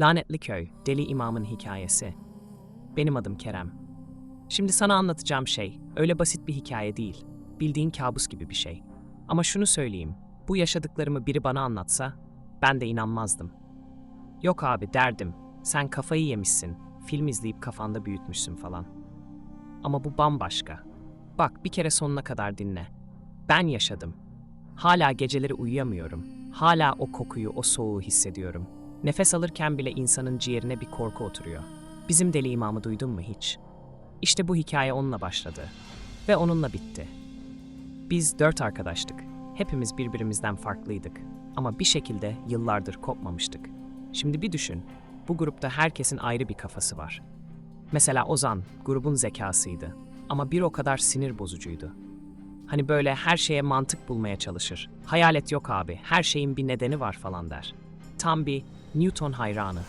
Lanetli Köy, Deli İmam'ın hikayesi. Benim adım Kerem. Şimdi sana anlatacağım şey öyle basit bir hikaye değil. Bildiğin kabus gibi bir şey. Ama şunu söyleyeyim. Bu yaşadıklarımı biri bana anlatsa ben de inanmazdım. Yok abi derdim. Sen kafayı yemişsin. Film izleyip kafanda büyütmüşsün falan. Ama bu bambaşka. Bak bir kere sonuna kadar dinle. Ben yaşadım. Hala geceleri uyuyamıyorum. Hala o kokuyu, o soğuğu hissediyorum. Nefes alırken bile insanın ciğerine bir korku oturuyor. Bizim deli imamı duydun mu hiç? İşte bu hikaye onunla başladı. Ve onunla bitti. Biz dört arkadaştık. Hepimiz birbirimizden farklıydık. Ama bir şekilde yıllardır kopmamıştık. Şimdi bir düşün. Bu grupta herkesin ayrı bir kafası var. Mesela Ozan, grubun zekasıydı. Ama bir o kadar sinir bozucuydu. Hani böyle her şeye mantık bulmaya çalışır. Hayalet yok abi, her şeyin bir nedeni var falan der. Tam bir Newton hayranı.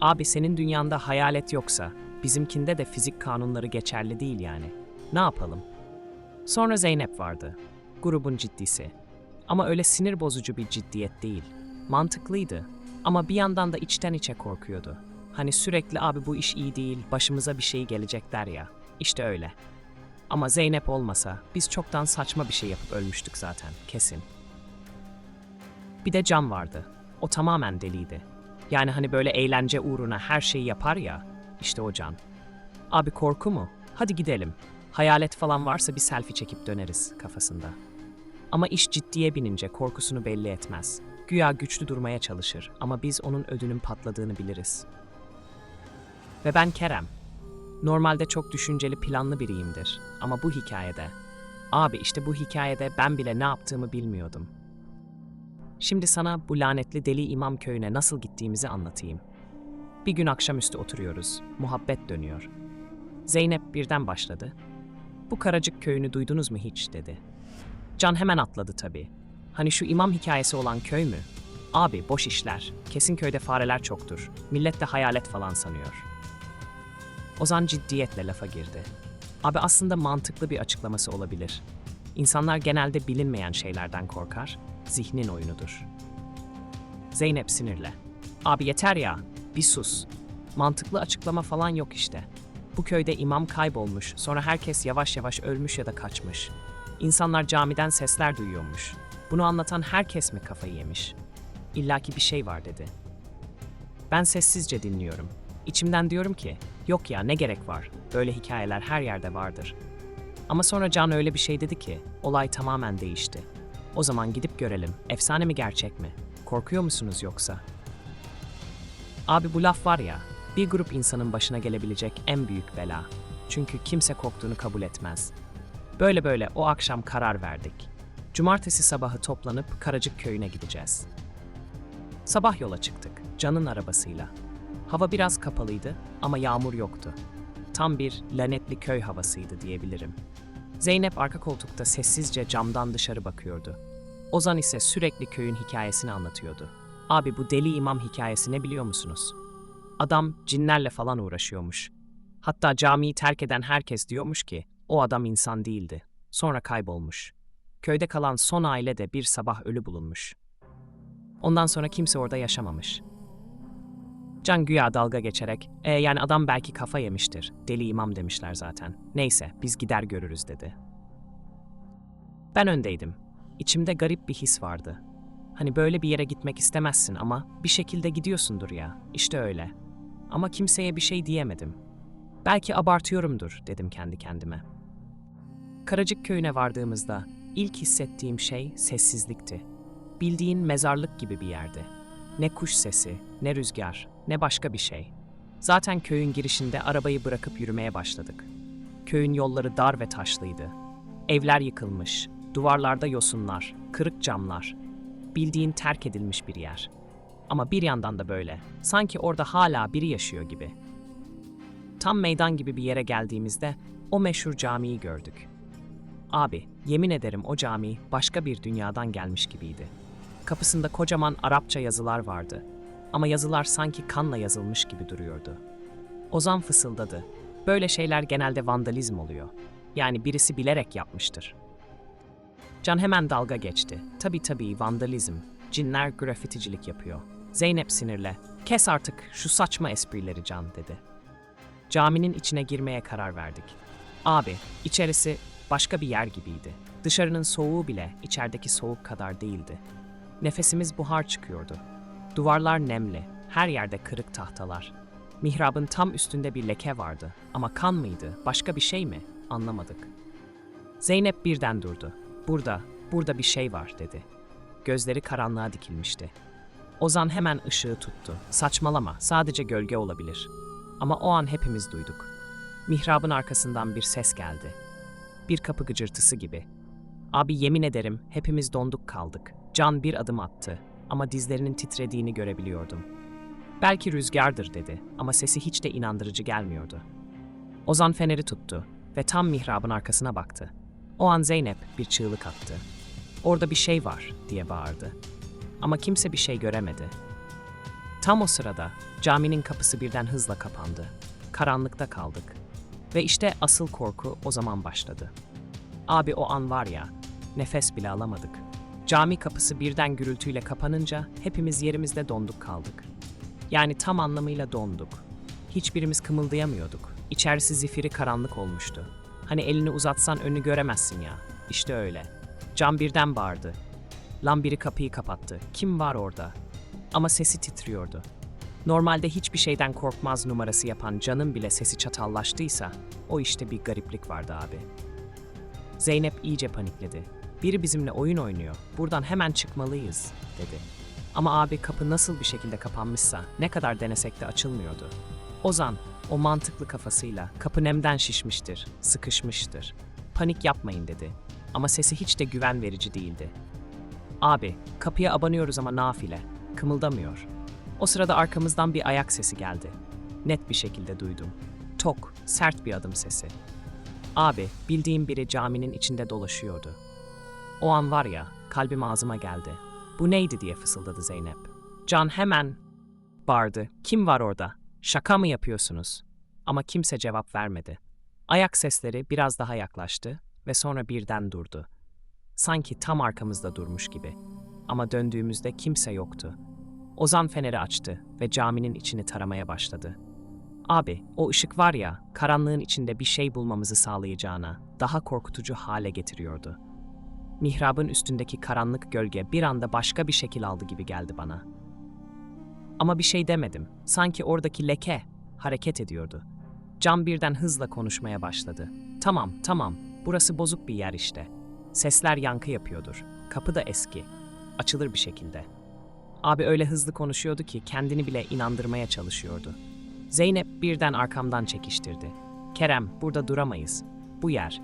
Abi senin dünyanda hayalet yoksa, bizimkinde de fizik kanunları geçerli değil yani. Ne yapalım? Sonra Zeynep vardı. Grubun ciddisi. Ama öyle sinir bozucu bir ciddiyet değil. Mantıklıydı. Ama bir yandan da içten içe korkuyordu. Hani sürekli abi bu iş iyi değil, başımıza bir şey gelecek der ya. İşte öyle. Ama Zeynep olmasa biz çoktan saçma bir şey yapıp ölmüştük zaten, kesin. Bir de Can vardı. O tamamen deliydi. Yani hani böyle eğlence uğruna her şeyi yapar ya, işte o Can. Abi korku mu? Hadi gidelim. Hayalet falan varsa bir selfie çekip döneriz kafasında. Ama iş ciddiye binince korkusunu belli etmez. Güya güçlü durmaya çalışır ama biz onun ödünün patladığını biliriz. Ve ben Kerem. Normalde çok düşünceli planlı biriyimdir ama bu hikayede, abi işte bu hikayede ben bile ne yaptığımı bilmiyordum. Şimdi sana bu lanetli deli imam köyüne nasıl gittiğimizi anlatayım. Bir gün akşamüstü oturuyoruz, muhabbet dönüyor. Zeynep birden başladı. Bu Karacık köyünü duydunuz mu hiç dedi. Can hemen atladı tabii. Hani şu imam hikayesi olan köy mü? Abi boş işler. Kesin köyde fareler çoktur. Millet de hayalet falan sanıyor. Ozan ciddiyetle lafa girdi. Abi aslında mantıklı bir açıklaması olabilir. İnsanlar genelde bilinmeyen şeylerden korkar, zihnin oyunudur. Zeynep sinirle. Abi yeter ya, bir sus. Mantıklı açıklama falan yok işte. Bu köyde imam kaybolmuş, sonra herkes yavaş yavaş ölmüş ya da kaçmış. İnsanlar camiden sesler duyuyormuş. Bunu anlatan herkes mi kafayı yemiş? İllaki bir şey var dedi. Ben sessizce dinliyorum. İçimden diyorum ki, yok ya ne gerek var, böyle hikayeler her yerde vardır. Ama sonra Can öyle bir şey dedi ki, olay tamamen değişti. O zaman gidip görelim, efsane mi gerçek mi? Korkuyor musunuz yoksa? Abi bu laf var ya, bir grup insanın başına gelebilecek en büyük bela. Çünkü kimse korktuğunu kabul etmez. Böyle böyle o akşam karar verdik. Cumartesi sabahı toplanıp Karacık köyüne gideceğiz. Sabah yola çıktık, Can'ın arabasıyla. Hava biraz kapalıydı ama yağmur yoktu. Tam bir lanetli köy havasıydı diyebilirim. Zeynep arka koltukta sessizce camdan dışarı bakıyordu. Ozan ise sürekli köyün hikayesini anlatıyordu. Abi bu deli imam hikayesi ne biliyor musunuz? Adam cinlerle falan uğraşıyormuş. Hatta camiyi terk eden herkes diyormuş ki o adam insan değildi. Sonra kaybolmuş. Köyde kalan son aile de bir sabah ölü bulunmuş. Ondan sonra kimse orada yaşamamış. Can güya dalga geçerek, e yani adam belki kafa yemiştir, deli imam demişler zaten. Neyse, biz gider görürüz dedi. Ben öndeydim. İçimde garip bir his vardı. Hani böyle bir yere gitmek istemezsin ama bir şekilde gidiyorsundur ya. İşte öyle. Ama kimseye bir şey diyemedim. Belki abartıyorumdur dedim kendi kendime. Karacık köyüne vardığımızda ilk hissettiğim şey sessizlikti. Bildiğin mezarlık gibi bir yerdi. Ne kuş sesi, ne rüzgar, ne başka bir şey. Zaten köyün girişinde arabayı bırakıp yürümeye başladık. Köyün yolları dar ve taşlıydı. Evler yıkılmış, duvarlarda yosunlar, kırık camlar. Bildiğin terk edilmiş bir yer. Ama bir yandan da böyle, sanki orada hala biri yaşıyor gibi. Tam meydan gibi bir yere geldiğimizde o meşhur camiyi gördük. Abi, yemin ederim o cami başka bir dünyadan gelmiş gibiydi. Kapısında kocaman Arapça yazılar vardı. Ama yazılar sanki kanla yazılmış gibi duruyordu. Ozan fısıldadı. Böyle şeyler genelde vandalizm oluyor. Yani birisi bilerek yapmıştır. Can hemen dalga geçti. Tabii tabii vandalizm. Cinler grafiticilik yapıyor. Zeynep sinirle. Kes artık şu saçma esprileri Can dedi. Caminin içine girmeye karar verdik. Abi, içerisi başka bir yer gibiydi. Dışarının soğuğu bile içerideki soğuk kadar değildi. Nefesimiz buhar çıkıyordu. Duvarlar nemli, her yerde kırık tahtalar. Mihrabın tam üstünde bir leke vardı ama kan mıydı, başka bir şey mi? Anlamadık. Zeynep birden durdu. Burada, burada bir şey var dedi. Gözleri karanlığa dikilmişti. Ozan hemen ışığı tuttu. Saçmalama, sadece gölge olabilir. Ama o an hepimiz duyduk. Mihrabın arkasından bir ses geldi. Bir kapı gıcırtısı gibi. Abi yemin ederim hepimiz donduk kaldık. Can bir adım attı ama dizlerinin titrediğini görebiliyordum. Belki rüzgardır dedi ama sesi hiç de inandırıcı gelmiyordu. Ozan feneri tuttu ve tam mihrabın arkasına baktı. O an Zeynep bir çığlık attı. Orada bir şey var diye bağırdı. Ama kimse bir şey göremedi. Tam o sırada caminin kapısı birden hızla kapandı. Karanlıkta kaldık. Ve işte asıl korku o zaman başladı. Abi o an var ya, nefes bile alamadık. Cami kapısı birden gürültüyle kapanınca hepimiz yerimizde donduk kaldık. Yani tam anlamıyla donduk. Hiçbirimiz kımıldayamıyorduk. İçerisi zifiri karanlık olmuştu. Hani elini uzatsan önünü göremezsin ya. İşte öyle. Cam birden bağırdı. Lan biri kapıyı kapattı. Kim var orada? Ama sesi titriyordu. Normalde hiçbir şeyden korkmaz numarası yapan Can'ın bile sesi çatallaştıysa o işte bir gariplik vardı abi. Zeynep iyice panikledi. Biri bizimle oyun oynuyor. Buradan hemen çıkmalıyız dedi. Ama abi kapı nasıl bir şekilde kapanmışsa ne kadar denesek de açılmıyordu. Ozan o mantıklı kafasıyla kapı nemden şişmiştir, sıkışmıştır. Panik yapmayın dedi. Ama sesi hiç de güven verici değildi. Abi, kapıya abanıyoruz ama nafile. Kımıldamıyor. O sırada arkamızdan bir ayak sesi geldi. Net bir şekilde duydum. Tok, sert bir adım sesi. Abi, bildiğim biri caminin içinde dolaşıyordu. O an var ya, kalbim ağzıma geldi. Bu neydi diye fısıldadı Zeynep. Can hemen bağırdı. Kim var orada? Şaka mı yapıyorsunuz? Ama kimse cevap vermedi. Ayak sesleri biraz daha yaklaştı ve sonra birden durdu. Sanki tam arkamızda durmuş gibi. Ama döndüğümüzde kimse yoktu. Ozan feneri açtı ve caminin içini taramaya başladı. Abi, o ışık var ya, karanlığın içinde bir şey bulmamızı sağlayacağına, daha korkutucu hale getiriyordu. Mihrabın üstündeki karanlık gölge bir anda başka bir şekil aldı gibi geldi bana. Ama bir şey demedim. Sanki oradaki leke hareket ediyordu. Cam birden hızla konuşmaya başladı. Tamam, tamam. Burası bozuk bir yer işte. Sesler yankı yapıyordur. Kapı da eski. Açılır bir şekilde. Abi öyle hızlı konuşuyordu ki kendini bile inandırmaya çalışıyordu. Zeynep birden arkamdan çekiştirdi. Kerem, burada duramayız. Bu yer.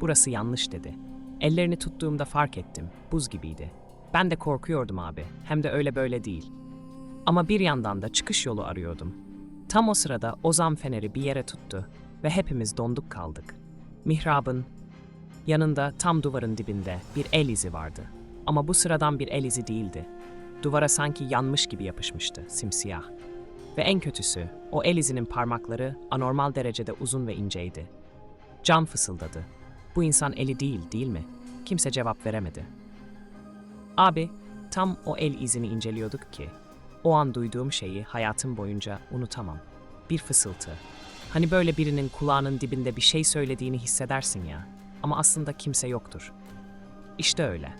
Burası yanlış dedi. Ellerini tuttuğumda fark ettim. Buz gibiydi. Ben de korkuyordum abi. Hem de öyle böyle değil. Ama bir yandan da çıkış yolu arıyordum. Tam o sırada Ozan feneri bir yere tuttu ve hepimiz donduk kaldık. Mihrabın yanında tam duvarın dibinde bir el izi vardı. Ama bu sıradan bir el izi değildi. Duvara sanki yanmış gibi yapışmıştı, simsiyah. Ve en kötüsü, o el izinin parmakları anormal derecede uzun ve inceydi. Can fısıldadı. Bu insan eli değil, değil mi? Kimse cevap veremedi. Abi, tam o el izini inceliyorduk ki, o an duyduğum şeyi hayatım boyunca unutamam. Bir fısıltı. Hani böyle birinin kulağının dibinde bir şey söylediğini hissedersin ya. Ama aslında kimse yoktur. İşte öyle.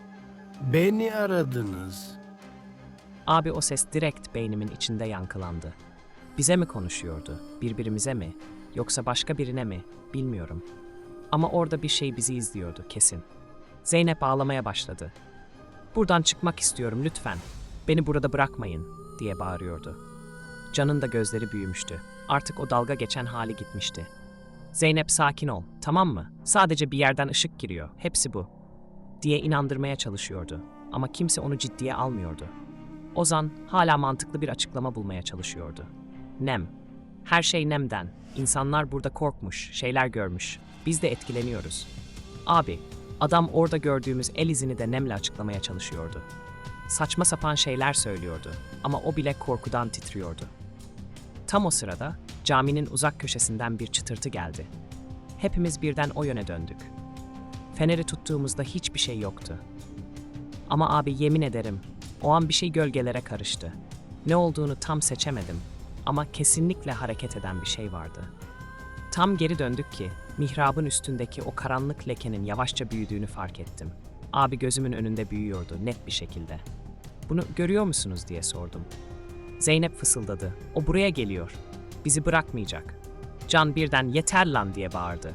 Beni aradınız. Abi o ses direkt beynimin içinde yankılandı. Bize mi konuşuyordu, birbirimize mi, yoksa başka birine mi, bilmiyorum. Ama orada bir şey bizi izliyordu kesin. Zeynep ağlamaya başladı. Buradan çıkmak istiyorum lütfen. Beni burada bırakmayın diye bağırıyordu. Can'ın da gözleri büyümüştü. Artık o dalga geçen hali gitmişti. Zeynep sakin ol, tamam mı? Sadece bir yerden ışık giriyor, hepsi bu. Diye inandırmaya çalışıyordu. Ama kimse onu ciddiye almıyordu. Ozan hala mantıklı bir açıklama bulmaya çalışıyordu. Nem. Her şey nemden. İnsanlar burada korkmuş, şeyler görmüş. Biz de etkileniyoruz. Abi, adam orada gördüğümüz el izini de nemle açıklamaya çalışıyordu. Saçma sapan şeyler söylüyordu ama o bile korkudan titriyordu. Tam o sırada caminin uzak köşesinden bir çıtırtı geldi. Hepimiz birden o yöne döndük. Feneri tuttuğumuzda hiçbir şey yoktu. Ama abi yemin ederim o an bir şey gölgelere karıştı. Ne olduğunu tam seçemedim ama kesinlikle hareket eden bir şey vardı. Tam geri döndük ki mihrabın üstündeki o karanlık lekenin yavaşça büyüdüğünü fark ettim. Abi gözümün önünde büyüyordu net bir şekilde. Bunu görüyor musunuz diye sordum. Zeynep fısıldadı. O buraya geliyor. Bizi bırakmayacak. Can birden yeter lan diye bağırdı.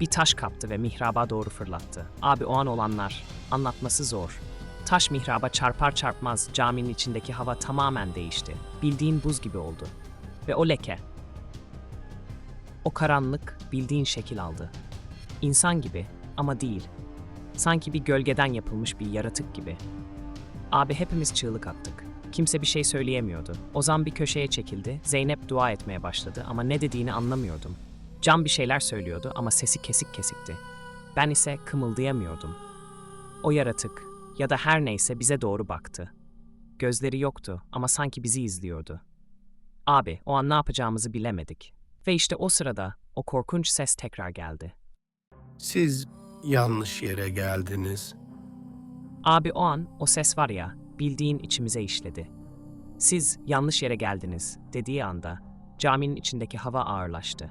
Bir taş kaptı ve mihraba doğru fırlattı. Abi o an olanlar, anlatması zor. Taş mihraba çarpar çarpmaz caminin içindeki hava tamamen değişti. Bildiğin buz gibi oldu. Ve o leke. O karanlık bildiğin şekil aldı. İnsan gibi ama değil. Sanki bir gölgeden yapılmış bir yaratık gibi. Abi hepimiz çığlık attık. Kimse bir şey söyleyemiyordu. Ozan bir köşeye çekildi, Zeynep dua etmeye başladı ama ne dediğini anlamıyordum. Can bir şeyler söylüyordu ama sesi kesik kesikti. Ben ise kımıldayamıyordum. O yaratık ya da her neyse bize doğru baktı. Gözleri yoktu ama sanki bizi izliyordu. Abi, o an ne yapacağımızı bilemedik. Ve işte o sırada o korkunç ses tekrar geldi. Siz yanlış yere geldiniz. Abi o an o ses var ya, bildiğin içimize işledi. Siz yanlış yere geldiniz dediği anda caminin içindeki hava ağırlaştı.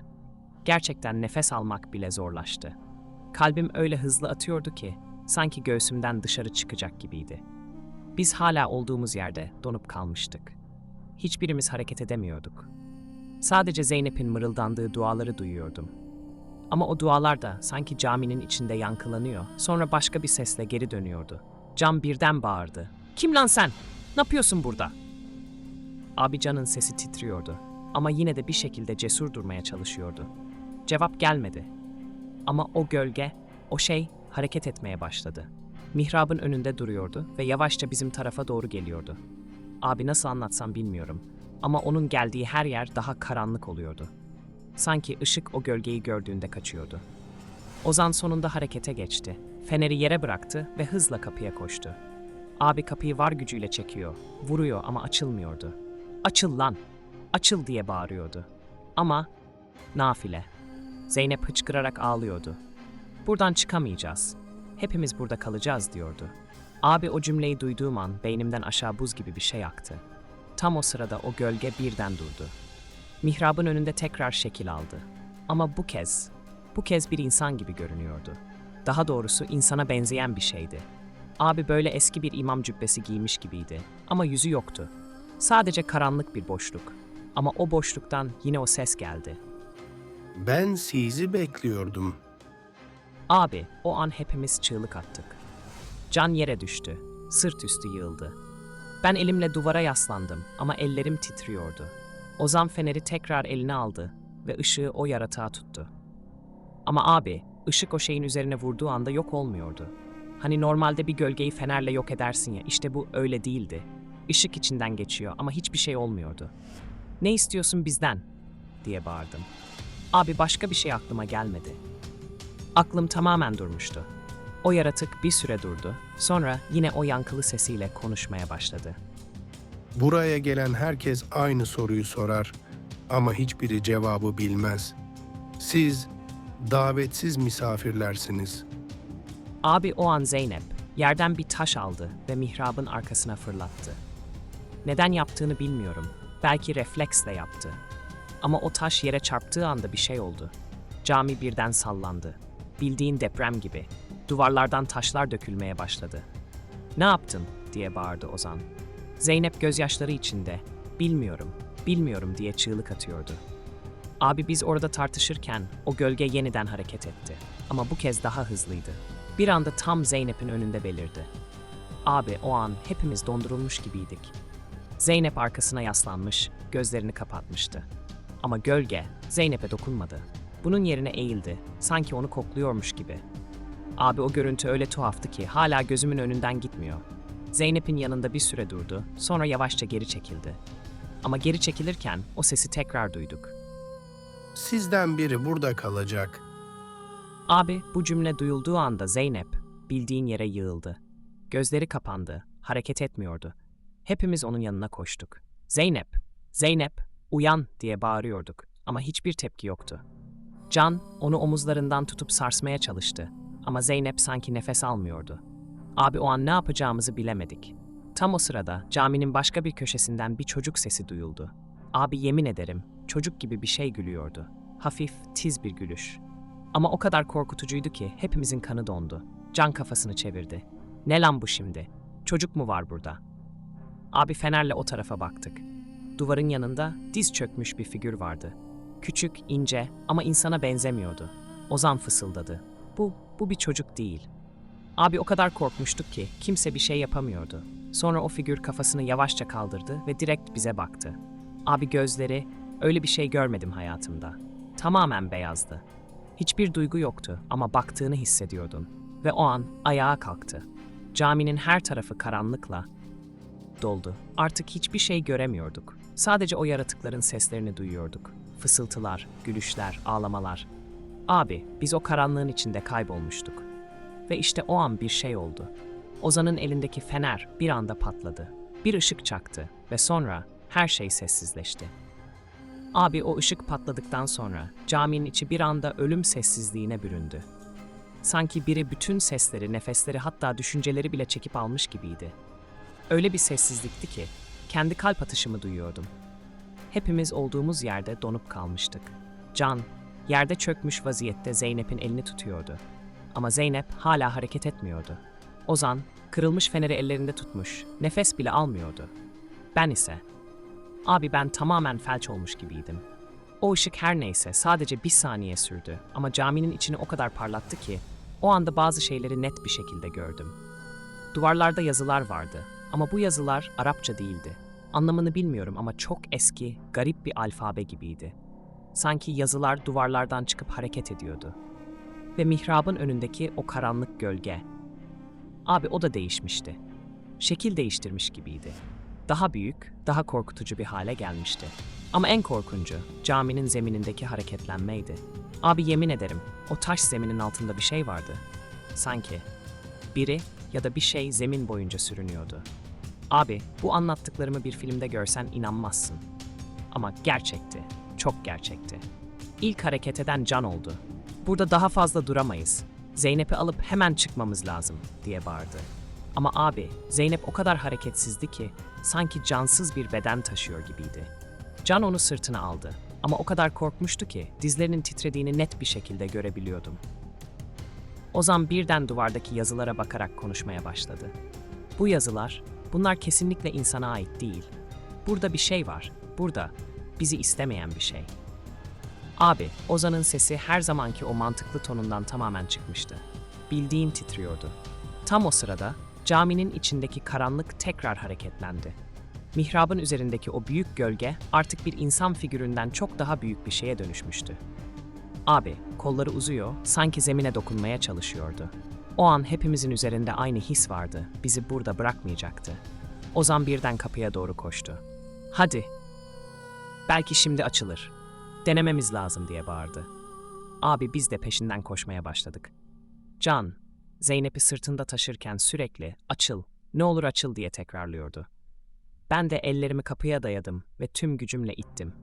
Gerçekten nefes almak bile zorlaştı. Kalbim öyle hızlı atıyordu ki sanki göğsümden dışarı çıkacak gibiydi. Biz hala olduğumuz yerde donup kalmıştık. Hiçbirimiz hareket edemiyorduk. Sadece Zeynep'in mırıldandığı duaları duyuyordum. Ama o dualar da sanki caminin içinde yankılanıyor, sonra başka bir sesle geri dönüyordu. Cam birden bağırdı. Kim lan sen? Ne yapıyorsun burada? Abi Can'ın sesi titriyordu ama yine de bir şekilde cesur durmaya çalışıyordu. Cevap gelmedi. Ama o gölge, o şey hareket etmeye başladı. Mihrabın önünde duruyordu ve yavaşça bizim tarafa doğru geliyordu. Abi nasıl anlatsam bilmiyorum ama onun geldiği her yer daha karanlık oluyordu. Sanki ışık o gölgeyi gördüğünde kaçıyordu. Ozan sonunda harekete geçti. Feneri yere bıraktı ve hızla kapıya koştu. Abi kapıyı var gücüyle çekiyor, vuruyor ama açılmıyordu. Açıl lan, açıl diye bağırıyordu. Ama nafile. Zeynep hıçkırarak ağlıyordu. Buradan çıkamayacağız. Hepimiz burada kalacağız diyordu. Abi o cümleyi duyduğum an beynimden aşağı buz gibi bir şey aktı. Tam o sırada o gölge birden durdu. Mihrabın önünde tekrar şekil aldı. Ama bu kez, bu kez bir insan gibi görünüyordu. Daha doğrusu insana benzeyen bir şeydi. Abi böyle eski bir imam cübbesi giymiş gibiydi ama yüzü yoktu. Sadece karanlık bir boşluk. Ama o boşluktan yine o ses geldi. Ben sizi bekliyordum. Abi, o an hepimiz çığlık attık. Can yere düştü, sırt üstü yığıldı. Ben elimle duvara yaslandım ama ellerim titriyordu. Ozan feneri tekrar eline aldı ve ışığı o yaratığa tuttu. Ama abi, ışık o şeyin üzerine vurduğu anda yok olmuyordu. Hani normalde bir gölgeyi fenerle yok edersin ya, işte bu öyle değildi. Işık içinden geçiyor ama hiçbir şey olmuyordu. Ne istiyorsun bizden? diye bağırdım. Abi başka bir şey aklıma gelmedi. Aklım tamamen durmuştu. O yaratık bir süre durdu, sonra yine o yankılı sesiyle konuşmaya başladı. Buraya gelen herkes aynı soruyu sorar ama hiçbiri cevabı bilmez. Siz davetsiz misafirlersiniz. Abi o an Zeynep yerden bir taş aldı ve mihrabın arkasına fırlattı. Neden yaptığını bilmiyorum. Belki refleksle yaptı. Ama o taş yere çarptığı anda bir şey oldu. Cami birden sallandı. Bildiğin deprem gibi. Duvarlardan taşlar dökülmeye başladı. Ne yaptın? diye bağırdı Ozan. Zeynep gözyaşları içinde, bilmiyorum, bilmiyorum diye çığlık atıyordu. Abi biz orada tartışırken o gölge yeniden hareket etti. Ama bu kez daha hızlıydı. Bir anda tam Zeynep'in önünde belirdi. Abi o an hepimiz dondurulmuş gibiydik. Zeynep arkasına yaslanmış, gözlerini kapatmıştı. Ama gölge Zeynep'e dokunmadı. Bunun yerine eğildi, sanki onu kokluyormuş gibi. Abi o görüntü öyle tuhaftı ki hala gözümün önünden gitmiyor. Zeynep'in yanında bir süre durdu, sonra yavaşça geri çekildi. Ama geri çekilirken o sesi tekrar duyduk. Sizden biri burada kalacak. Abi bu cümle duyulduğu anda Zeynep bildiğin yere yığıldı. Gözleri kapandı, hareket etmiyordu. Hepimiz onun yanına koştuk. Zeynep, Zeynep, uyan diye bağırıyorduk ama hiçbir tepki yoktu. Can onu omuzlarından tutup sarsmaya çalıştı ama Zeynep sanki nefes almıyordu. Abi o an ne yapacağımızı bilemedik. Tam o sırada caminin başka bir köşesinden bir çocuk sesi duyuldu. Abi yemin ederim çocuk gibi bir şey gülüyordu. Hafif, tiz bir gülüş. Ama o kadar korkutucuydu ki hepimizin kanı dondu. Can kafasını çevirdi. Ne lan bu şimdi? Çocuk mu var burada? Abi fenerle o tarafa baktık. Duvarın yanında diz çökmüş bir figür vardı. Küçük, ince ama insana benzemiyordu. Ozan fısıldadı. Bu, bu bir çocuk değil. Abi o kadar korkmuştuk ki kimse bir şey yapamıyordu. Sonra o figür kafasını yavaşça kaldırdı ve direkt bize baktı. Abi gözleri, öyle bir şey görmedim hayatımda. Tamamen beyazdı. Hiçbir duygu yoktu ama baktığını hissediyordum. Ve o an ayağa kalktı. Caminin her tarafı karanlıkla doldu. Artık hiçbir şey göremiyorduk. Sadece o yaratıkların seslerini duyuyorduk. Fısıltılar, gülüşler, ağlamalar. Abi, biz o karanlığın içinde kaybolmuştuk. Ve işte o an bir şey oldu. Ozan'ın elindeki fener bir anda patladı. Bir ışık çaktı ve sonra her şey sessizleşti. Abi o ışık patladıktan sonra caminin içi bir anda ölüm sessizliğine büründü. Sanki biri bütün sesleri, nefesleri hatta düşünceleri bile çekip almış gibiydi. Öyle bir sessizlikti ki kendi kalp atışımı duyuyordum. Hepimiz olduğumuz yerde donup kalmıştık. Can, yerde çökmüş vaziyette Zeynep'in elini tutuyordu. Ama Zeynep hala hareket etmiyordu. Ozan, kırılmış feneri ellerinde tutmuş, nefes bile almıyordu. Ben ise, abi ben tamamen felç olmuş gibiydim. O ışık her neyse sadece bir saniye sürdü ama caminin içini o kadar parlattı ki o anda bazı şeyleri net bir şekilde gördüm. Duvarlarda yazılar vardı ama bu yazılar Arapça değildi. Anlamını bilmiyorum ama çok eski, garip bir alfabe gibiydi. Sanki yazılar duvarlardan çıkıp hareket ediyordu. Ve mihrabın önündeki o karanlık gölge. Abi o da değişmişti. Şekil değiştirmiş gibiydi. Daha büyük, daha korkutucu bir hale gelmişti. Ama en korkuncu caminin zeminindeki hareketlenmeydi. Abi yemin ederim o taş zeminin altında bir şey vardı. Sanki biri ya da bir şey zemin boyunca sürünüyordu. Abi bu anlattıklarımı bir filmde görsen inanmazsın. Ama gerçekti, çok gerçekti. İlk hareket eden can oldu. Burada daha fazla duramayız. Zeynep'i alıp hemen çıkmamız lazım diye bağırdı. Ama abi Zeynep o kadar hareketsizdi ki sanki cansız bir beden taşıyor gibiydi. Can onu sırtına aldı ama o kadar korkmuştu ki dizlerinin titrediğini net bir şekilde görebiliyordum. Ozan birden duvardaki yazılara bakarak konuşmaya başladı. Bu yazılar, bunlar kesinlikle insana ait değil. Burada bir şey var. Burada bizi istemeyen bir şey. Abi, Ozan'ın sesi her zamanki o mantıklı tonundan tamamen çıkmıştı. Bildiğin titriyordu. Tam o sırada caminin içindeki karanlık tekrar hareketlendi. Mihrabın üzerindeki o büyük gölge artık bir insan figüründen çok daha büyük bir şeye dönüşmüştü. Abi, kolları uzuyor, sanki zemine dokunmaya çalışıyordu. O an hepimizin üzerinde aynı his vardı, bizi burada bırakmayacaktı. Ozan birden kapıya doğru koştu. Hadi. Belki şimdi açılır. Denememiz lazım diye bağırdı. Abi biz de peşinden koşmaya başladık. Can, Zeynep'i sırtında taşırken sürekli açıl, ne olur açıl diye tekrarlıyordu. Ben de ellerimi kapıya dayadım ve tüm gücümle ittim.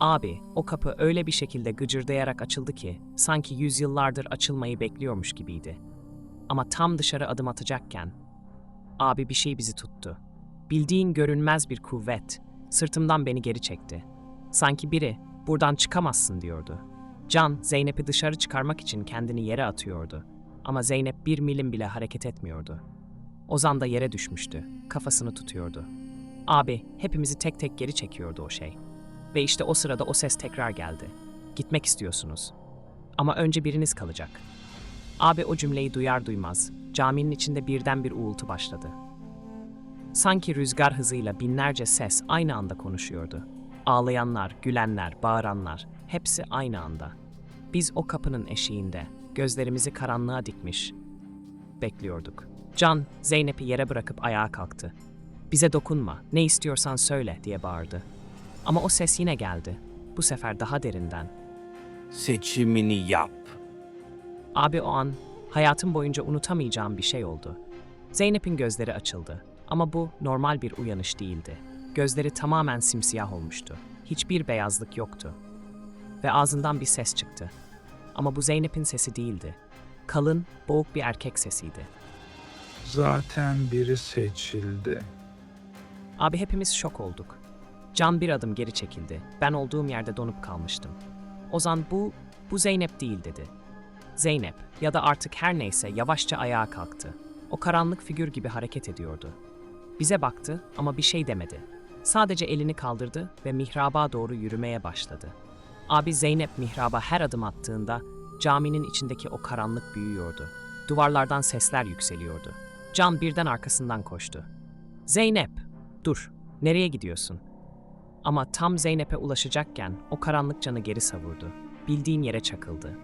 Abi, o kapı öyle bir şekilde gıcırdayarak açıldı ki sanki yüzyıllardır açılmayı bekliyormuş gibiydi. Ama tam dışarı adım atacakken abi bir şey bizi tuttu. Bildiğin görünmez bir kuvvet sırtımdan beni geri çekti. Sanki biri buradan çıkamazsın diyordu. Can Zeynep'i dışarı çıkarmak için kendini yere atıyordu. Ama Zeynep bir milim bile hareket etmiyordu. Ozan da yere düşmüştü. Kafasını tutuyordu. Abi hepimizi tek tek geri çekiyordu o şey. Ve işte o sırada o ses tekrar geldi. Gitmek istiyorsunuz. Ama önce biriniz kalacak. Abi o cümleyi duyar duymaz caminin içinde birden bir uğultu başladı. Sanki rüzgar hızıyla binlerce ses aynı anda konuşuyordu. Ağlayanlar, gülenler, bağıranlar hepsi aynı anda. Biz o kapının eşiğinde gözlerimizi karanlığa dikmiş bekliyorduk. Can Zeynep'i yere bırakıp ayağa kalktı. Bize dokunma, ne istiyorsan söyle diye bağırdı. Ama o ses yine geldi. Bu sefer daha derinden. Seçimini yap. Abi o an hayatım boyunca unutamayacağım bir şey oldu. Zeynep'in gözleri açıldı. Ama bu normal bir uyanış değildi. Gözleri tamamen simsiyah olmuştu. Hiçbir beyazlık yoktu. Ve ağzından bir ses çıktı. Ama bu Zeynep'in sesi değildi. Kalın, boğuk bir erkek sesiydi. Zaten biri seçildi. Abi hepimiz şok olduk. Can bir adım geri çekildi. Ben olduğum yerde donup kalmıştım. Ozan bu, bu Zeynep değil dedi. Zeynep ya da artık her neyse yavaşça ayağa kalktı. O karanlık figür gibi hareket ediyordu. Bize baktı ama bir şey demedi. Sadece elini kaldırdı ve mihraba doğru yürümeye başladı. Abi Zeynep mihraba her adım attığında caminin içindeki o karanlık büyüyordu. Duvarlardan sesler yükseliyordu. Can birden arkasından koştu. Zeynep, dur, nereye gidiyorsun? Ama tam Zeynep'e ulaşacakken o karanlık canı geri savurdu. Bildiğin yere çakıldı.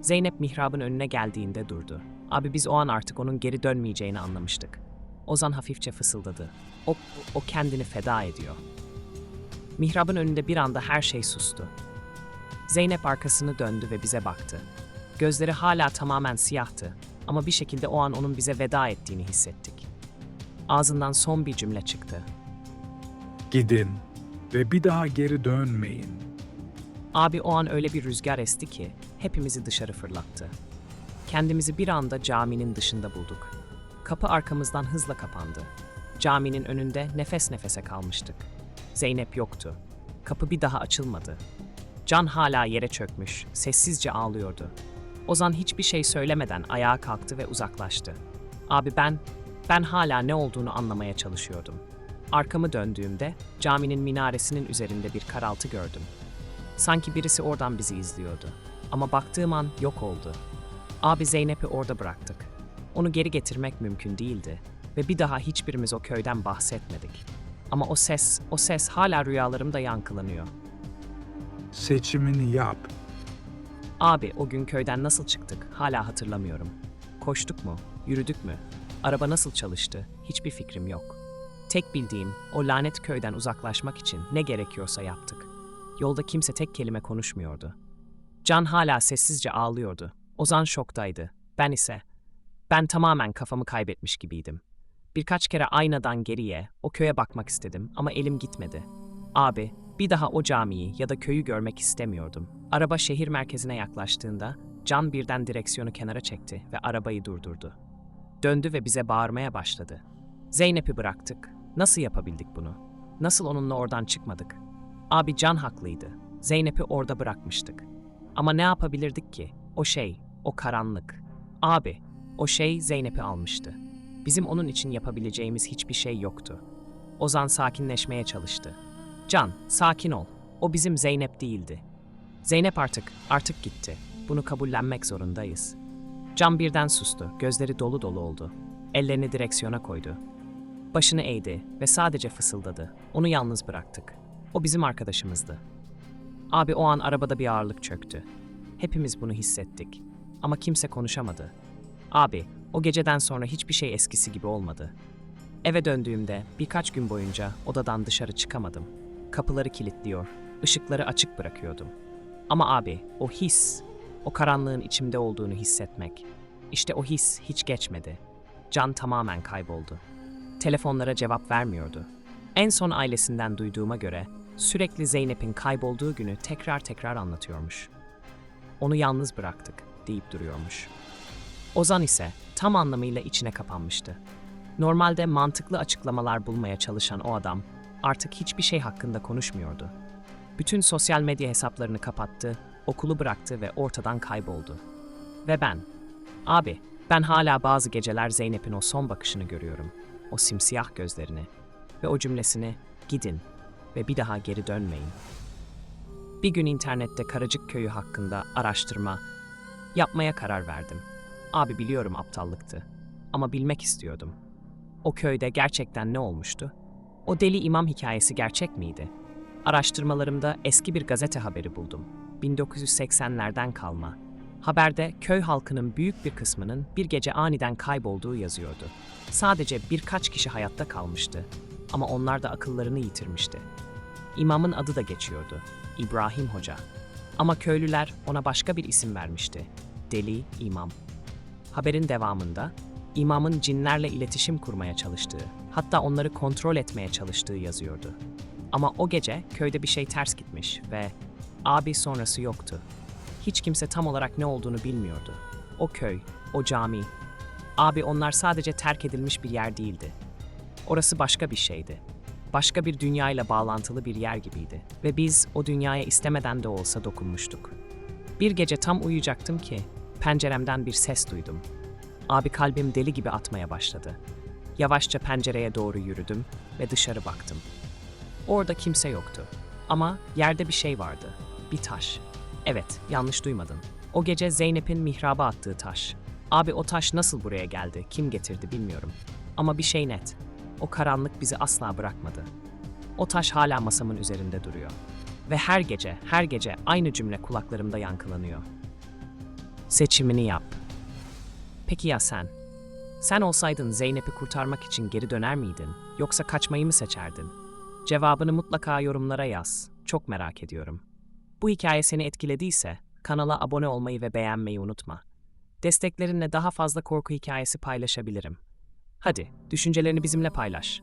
Zeynep mihrabın önüne geldiğinde durdu. Abi biz o an artık onun geri dönmeyeceğini anlamıştık. Ozan hafifçe fısıldadı. O, o kendini feda ediyor. Mihrabın önünde bir anda her şey sustu. Zeynep arkasını döndü ve bize baktı. Gözleri hala tamamen siyahtı ama bir şekilde o an onun bize veda ettiğini hissettik. Ağzından son bir cümle çıktı. Gidin ve bir daha geri dönmeyin. Abi o an öyle bir rüzgar esti ki hepimizi dışarı fırlattı. Kendimizi bir anda caminin dışında bulduk. Kapı arkamızdan hızla kapandı. Caminin önünde nefes nefese kalmıştık. Zeynep yoktu. Kapı bir daha açılmadı. Can hala yere çökmüş, sessizce ağlıyordu. Ozan hiçbir şey söylemeden ayağa kalktı ve uzaklaştı. Abi ben, ben hala ne olduğunu anlamaya çalışıyordum. Arkamı döndüğümde caminin minaresinin üzerinde bir karaltı gördüm. Sanki birisi oradan bizi izliyordu. Ama baktığım an yok oldu. Abi Zeynep'i orada bıraktık. Onu geri getirmek mümkün değildi ve bir daha hiçbirimiz o köyden bahsetmedik. Ama o ses, o ses hala rüyalarımda yankılanıyor. Seçimini yap. Abi o gün köyden nasıl çıktık hala hatırlamıyorum. Koştuk mu? Yürüdük mü? Araba nasıl çalıştı? Hiçbir fikrim yok. Tek bildiğim o lanet köyden uzaklaşmak için ne gerekiyorsa yaptık. Yolda kimse tek kelime konuşmuyordu. Can hala sessizce ağlıyordu. Ozan şoktaydı. Ben ise ben tamamen kafamı kaybetmiş gibiydim. Birkaç kere aynadan geriye o köye bakmak istedim ama elim gitmedi. Abi, bir daha o camiyi ya da köyü görmek istemiyordum. Araba şehir merkezine yaklaştığında Can birden direksiyonu kenara çekti ve arabayı durdurdu. Döndü ve bize bağırmaya başladı. Zeynep'i bıraktık. Nasıl yapabildik bunu? Nasıl onunla oradan çıkmadık? Abi Can haklıydı. Zeynep'i orada bırakmıştık. Ama ne yapabilirdik ki? O şey, o karanlık. Abi, o şey Zeynep'i almıştı. Bizim onun için yapabileceğimiz hiçbir şey yoktu. Ozan sakinleşmeye çalıştı. Can, sakin ol. O bizim Zeynep değildi. Zeynep artık, artık gitti. Bunu kabullenmek zorundayız. Can birden sustu, gözleri dolu dolu oldu. Ellerini direksiyona koydu. Başını eğdi ve sadece fısıldadı. Onu yalnız bıraktık. O bizim arkadaşımızdı. Abi o an arabada bir ağırlık çöktü. Hepimiz bunu hissettik. Ama kimse konuşamadı. Abi, o geceden sonra hiçbir şey eskisi gibi olmadı. Eve döndüğümde birkaç gün boyunca odadan dışarı çıkamadım. Kapıları kilitliyor, ışıkları açık bırakıyordum. Ama abi, o his, o karanlığın içimde olduğunu hissetmek. İşte o his hiç geçmedi. Can tamamen kayboldu. Telefonlara cevap vermiyordu. En son ailesinden duyduğuma göre sürekli Zeynep'in kaybolduğu günü tekrar tekrar anlatıyormuş. Onu yalnız bıraktık deyip duruyormuş. Ozan ise tam anlamıyla içine kapanmıştı. Normalde mantıklı açıklamalar bulmaya çalışan o adam artık hiçbir şey hakkında konuşmuyordu. Bütün sosyal medya hesaplarını kapattı, okulu bıraktı ve ortadan kayboldu. Ve ben, abi ben hala bazı geceler Zeynep'in o son bakışını görüyorum. O simsiyah gözlerini ve o cümlesini gidin ve bir daha geri dönmeyin. Bir gün internette Karacık Köyü hakkında araştırma yapmaya karar verdim. Abi biliyorum aptallıktı ama bilmek istiyordum. O köyde gerçekten ne olmuştu? O deli imam hikayesi gerçek miydi? Araştırmalarımda eski bir gazete haberi buldum. 1980'lerden kalma. Haberde köy halkının büyük bir kısmının bir gece aniden kaybolduğu yazıyordu. Sadece birkaç kişi hayatta kalmıştı ama onlar da akıllarını yitirmişti. İmamın adı da geçiyordu. İbrahim Hoca. Ama köylüler ona başka bir isim vermişti. Deli İmam. Haberin devamında imamın cinlerle iletişim kurmaya çalıştığı, hatta onları kontrol etmeye çalıştığı yazıyordu. Ama o gece köyde bir şey ters gitmiş ve abi sonrası yoktu. Hiç kimse tam olarak ne olduğunu bilmiyordu. O köy, o cami, Abi onlar sadece terk edilmiş bir yer değildi. Orası başka bir şeydi. Başka bir dünyayla bağlantılı bir yer gibiydi. Ve biz o dünyaya istemeden de olsa dokunmuştuk. Bir gece tam uyuyacaktım ki penceremden bir ses duydum. Abi kalbim deli gibi atmaya başladı. Yavaşça pencereye doğru yürüdüm ve dışarı baktım. Orada kimse yoktu. Ama yerde bir şey vardı. Bir taş. Evet, yanlış duymadın. O gece Zeynep'in mihraba attığı taş. Abi o taş nasıl buraya geldi, kim getirdi bilmiyorum. Ama bir şey net. O karanlık bizi asla bırakmadı. O taş hala masamın üzerinde duruyor. Ve her gece, her gece aynı cümle kulaklarımda yankılanıyor. Seçimini yap. Peki ya sen? Sen olsaydın Zeynep'i kurtarmak için geri döner miydin? Yoksa kaçmayı mı seçerdin? Cevabını mutlaka yorumlara yaz. Çok merak ediyorum. Bu hikaye seni etkilediyse kanala abone olmayı ve beğenmeyi unutma. Desteklerinle daha fazla korku hikayesi paylaşabilirim. Hadi, düşüncelerini bizimle paylaş.